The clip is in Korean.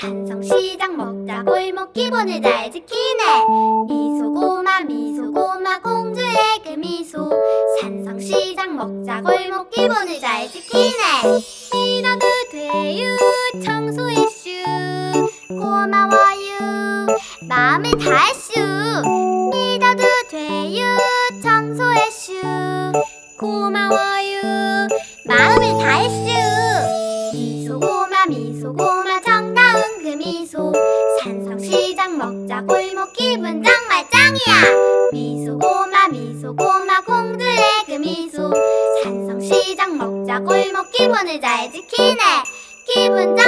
산성시장 먹자. 골목 기본을 잘 지키네. 미소고마 미소고마 공주의 그 미소. 산성시장 먹자. 골목 기본을 잘 지키네. 이나도 돼요 청소 이슈. 고마워요 마음을 다했슈. 믿어도 돼요 청소 이슈. 고마워요 마음을 다했슈. 미소고마 미소고마 시장 먹자. 골목 기분 정말 짱이야. 미소고마 미소고마 공들의 그 미소. 산성시장 먹자. 골목 기분을 잘 지키네. 기분 짱